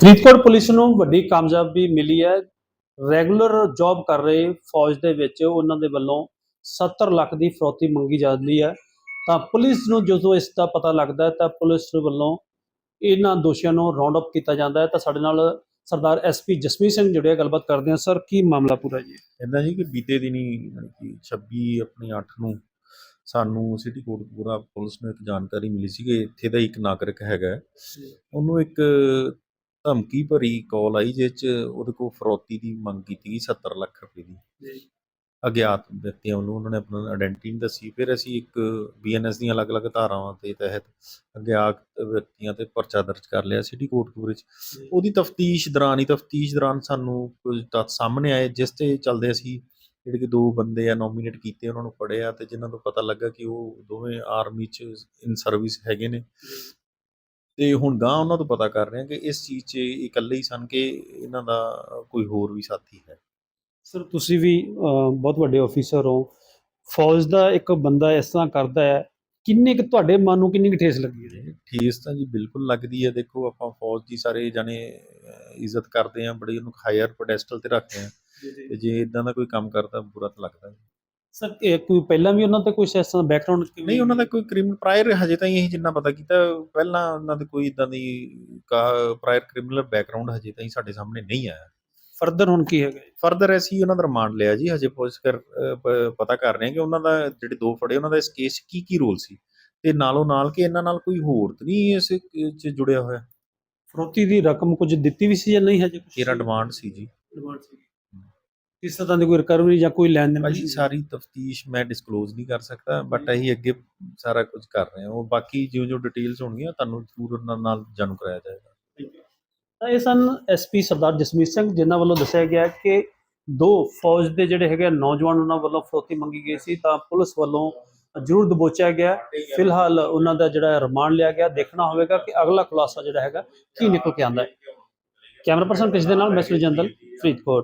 Faridkot police ਨੂੰ ਵੱਡੀ ਕਾਮਯਾਬੀ ਮਿਲੀ ਹੈ। ਰੈਗੂਲਰ ਜੌਬ ਕਰ ਰਹੇ ਫੌਜ ਦੇ ਵਿੱਚ ਉਹਨਾਂ ਦੇ ਵੱਲੋਂ 70 ਲੱਖ ਦੀ ਫਰੌਤੀ ਮੰਗੀ ਜਾਂਦੀ ਹੈ। ਤਾਂ ਪੁਲਿਸ ਨੂੰ ਜਦੋਂ ਇਸ ਦਾ ਪਤਾ ਲੱਗਦਾ ਹੈ ਤਾਂ ਪੁਲਿਸ ਵੱਲੋਂ ਇਹਨਾਂ ਦੋਸ਼ੀਆਂ ਨੂੰ ਰਾਉਂਡ ਅਪ ਕੀਤਾ ਜਾਂਦਾ ਹੈ। ਤਾਂ ਸਾਡੇ ਨਾਲ ਸਰਦਾਰ ਐਸਪੀ ਜਸਮੀਤ ਸਿੰਘ ਜੁੜਿਆ ਗੱਲਬਾਤ ਕਰਦੇ ਹਾਂ। ਸਰ ਕੀ ਮਾਮਲਾ ਪੂਰਾ ਜੀ? ਇਦਾਂ ਜੀ ਕਿ ਬੀਤੇ ਦਿਨੀ ਯਾਨੀ ਕਿ 26 ਆਪਣੀ 8 ਨੂੰ ਸਾਨੂੰ ਸਿਟੀ ਕੋਟਪੂਰਾ ਪੁਲਿਸ ਨੂੰ ਇੱਕ ਜਾਣਕਾਰੀ ਮਿਲੀ ਸੀ ਕਿ ਇੱਥੇ ਦਾ ਇੱਕ ਨਾਗਰਿਕ ਹੈਗਾ। ਉਹਨੂੰ ਇੱਕ ਧਮਕੀ ਭਰੀ ਕਾਲ ਆਈ ਜਿਸ 'ਚ ਉਹਦੇ ਕੋਲ ਫਰੌਤੀ ਦੀ ਮੰਗ ਕੀਤੀ ਗਈ 70 ਲੱਖ ਰੁਪਏ ਦੀ। ਜੀ। ਅਗਿਆਤ ਵਿਅਕਤੀਆਂ ਵੱਲੋਂ ਉਹਨਾਂ ਨੇ ਆਪਣਾ ਆਇਡੈਂਟੀ ਨਹੀਂ ਦੱਸੀ। ਫਿਰ ਅਸੀਂ ਇੱਕ ਬੀਐਨਐਸ ਦੀਆਂ ਅਲੱਗ-ਅਲੱਗ ਧਾਰਾਵਾਂ ਦੇ ਤਹਿਤ ਅਗਿਆਤ ਵਿਅਕਤੀਆਂ ਤੇ ਪਰਚਾ ਦਰਜ ਕਰ ਲਿਆ ਸਿਟੀ ਕੋਟਪੂਰੇ 'ਚ ਉਹਦੀ ਤਫਤੀਸ਼ ਦੌਰਾਨ ਹੀ ਤਫਤੀਸ਼ ਦੌਰਾਨ ਸਾਨੂੰ ਕੁਝ ਤੱਥ ਸਾਹਮਣੇ ਆਏ ਜਿਸ ਤੇ ਚੱਲਦੇ ਅਸੀਂ ਜਿਹੜੇ ਕਿ ਦੋ ਬੰਦੇ ਆ ਨੋਮੀਨੇਟ ਕੀਤੇ ਉਹਨਾਂ ਨੂੰ ਫੜਿਆ ਤੇ ਜਿਨ੍ਹਾਂ ਤੋਂ ਪਤਾ ਲੱਗਾ ਕਿ ਉਹ ਦੋਵੇਂ ਆਰਮੀ 'ਚ ਇਨ ਸਰਵਿਸ ਹੈਗੇ ਨੇ। ਤੇ ਹੁਣ ਗਾਂ ਉਹਨਾਂ ਤੋਂ ਪਤਾ ਕਰ ਰਹੇ ਹਾਂ ਕਿ ਇਸ ਚੀਜ਼ 'ਚ ਇਹ ਇਕੱਲੇ ਹੀ ਸਨ ਕਿ ਇਹਨਾਂ ਦਾ ਕੋਈ ਹੋਰ ਵੀ ਸਾਥੀ ਹੈ। ਸਰ ਤੁਸੀਂ ਵੀ ਬਹੁਤ ਵੱਡੇ ਆਫੀਸਰ ਹੋ। ਫੌਜ ਦਾ ਇੱਕ ਬੰਦਾ ਇਸ ਤਰ੍ਹਾਂ ਕਰਦਾ ਹੈ ਕਿੰਨੇ ਕੁ ਤੁਹਾਡੇ ਮਨ ਨੂੰ ਕਿੰਨੀ ਕੁ ਠੇਸ ਲੱਗੀ ਹੈ? ਠੇਸ ਤਾਂ ਜੀ ਬਿਲਕੁਲ ਲੱਗਦੀ ਹੈ। ਦੇਖੋ ਆਪਾਂ ਫੌਜ ਦੀ ਸਾਰੇ ਜਾਣੇ ਅਹ, ਇੱਜ਼ਤ ਕਰਦੇ ਆ ਬੜੀ ਉਹਨੂੰ ਹਾਇਰ ਪੈਡੈਸਟਲ ਤੇ ਰੱਖਦੇ ਆ ਤੇ ਜੇ ਇਦਾਂ ਦਾ ਕੋਈ ਕੰਮ ਕਰਦਾ ਬੁਰਾ ਤਾਂ ਲੱਗਦਾ ਹੈ। ਸਰ ਇਹ ਕੋਈ ਪਹਿਲਾਂ ਵੀ ਉਹਨਾਂ ਤੇ ਕੋਈ ਇਸ ਤਰ੍ਹਾਂ ਬੈਕਗ੍ਰਾਉਂਡ ਨਹੀਂ ਉਹਨਾਂ ਦਾ ਕੋਈ ਕ੍ਰਿਮੀਨਲ ਪ੍ਰਾਇਰ ਹਜੇ ਤਾਂ ਇਹ ਜਿੰਨਾ ਪਤਾ ਕੀਤਾ ਪਹਿਲਾਂ ਉਹਨਾਂ ਦੇ ਕੋਈ ਇਦਾਂ ਦੀ ਪ੍ਰਾਇਰ ਕ੍ਰਿਮੀਨਲ ਬੈਕਗ੍ਰਾਉਂਡ ਹਜੇ ਤਾਂ ਸਾਡੇ ਸਾਹਮਣੇ ਨਹੀਂ ਆਇਆ। ਫਰਦਰ ਹੁਣ ਕੀ ਹੈਗਾ? ਫਰਦਰ ਅਸੀਂ ਉਹਨਾਂ ਦਾ ਰਿਮਾਂਡ ਲਿਆ ਜੀ ਹਜੇ ਪੁਲਿਸ ਕਰ ਪਤਾ ਕਰ ਰਹੇ ਹਾਂ ਕਿ ਉਹਨਾਂ ਦਾ ਜਿਹੜੇ ਦੋ ਫੜੇ ਉਹਨਾਂ ਦਾ ਇਸ ਕੇਸ ਕੀ ਕੀ ਰੋਲ ਸੀ? ਤੇ ਨਾਲੋਂ ਨਾਲ ਕਿ ਇਹਨਾਂ ਨਾਲ ਕੋਈ ਹੋਰ ਤਾਂ ਨਹੀਂ ਇਸ 'ਚ ਜੁੜਿਆ ਹੋਇਆ? ਫਰੋਤੀ ਦੀ ਰਕਮ ਕੁਝ ਦਿੱਤੀ ਵੀ ਸੀ ਜਾਂ ਨਹੀਂ ਹਜੇ ਕੁਛ? ਤੇਰਾ ਡਿਮਾਂਡ ਸੀ ਜੀ। Demand ਸੀ। ਕਿਸ ਤਰ੍ਹਾਂ ਦੀ ਕੋਈ ਰਿਕਵਰੀ ਜਾਂ ਕੋਈ ਲੈਣ ਦੇਣ ਭਾਜੀ ਸਾਰੀ ਤਫਤੀਸ਼ ਮੈਂ ਡਿਸਕਲੋਜ਼ ਨਹੀਂ ਕਰ ਸਕਦਾ ਬਟ ਅਸੀਂ ਅੱਗੇ ਸਾਰਾ ਕੁਝ ਕਰ ਰਹੇ ਹਾਂ। ਉਹ ਬਾਕੀ ਜਿਉਂ ਜਿਉਂ ਡਿਟੇਲਸ ਹੋਣਗੀਆਂ ਤੁਹਾਨੂੰ ਜ਼ਰੂਰ ਉਹਨਾਂ ਨਾਲ ਜਾਣੂ ਕਰਾਇਆ ਜਾਏਗਾ। ਤਾਂ ਇਹ ਸਨ ਐਸਪੀ ਸਰਦਾਰ ਜਸਮੀਤ ਸਿੰਘ ਜਿਨ੍ਹਾਂ ਵੱਲੋਂ ਦੱਸਿਆ ਗਿਆ ਕਿ ਦੋ ਫੌਜ ਦੇ ਜਿਹੜੇ ਹੈਗੇ ਨੌਜਵਾਨ ਉਹਨਾਂ ਵੱਲੋਂ ਫਰੋਤੀ ਮੰਗੀ ਗਈ ਸੀ। ਤਾਂ ਪੁਲਿਸ ਵੱਲੋਂ ਜ਼ਰੂਰ ਦਬੋਚਿਆ ਗਿਆ। ਫਿਲਹਾਲ ਉਹਨਾਂ ਦਾ ਜਿਹੜਾ ਰਿਮਾਂਡ ਲਿਆ ਗਿਆ। ਦੇਖਣਾ ਹੋਵੇਗਾ ਕਿ ਅਗਲਾ ਖੁਲਾਸਾ ਜਿਹੜਾ ਹੈਗਾ ਕੀ ਨਿਕਲ ਕੇ ਆਉਂਦਾ ਹੈ। ਕੈਮਰਾ ਪਰਸਨ ਕਿਸ ਦੇ ਨਾਲ ਮੈਸੇਜ ਜੰਦਲ ਫਰੀਦਕੋਟ।